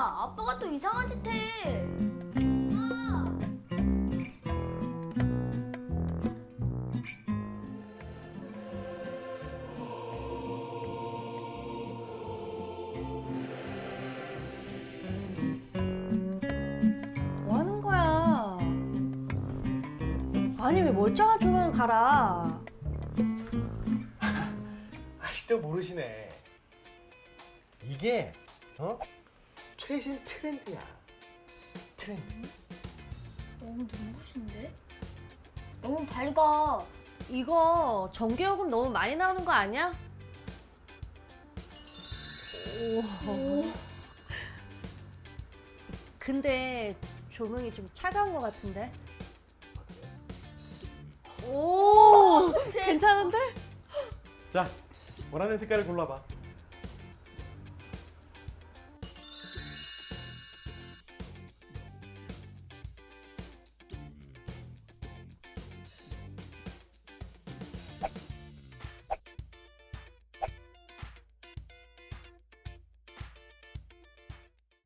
아빠가 또 이상한 짓 해. 아. 뭐 하는 거야? 아니 왜 멀쩡한 조명을 갈아? 아직도 모르시네. 이게 어 최신 트렌드야. 트렌드. 너무 눈부신데? 너무 밝아. 이거 전기요금 너무 많이 나오는 거 아니야? 오. 근데 조명이 좀 차가운 것 같은데? 오, 괜찮은데? 자 원하는 색깔을 골라봐.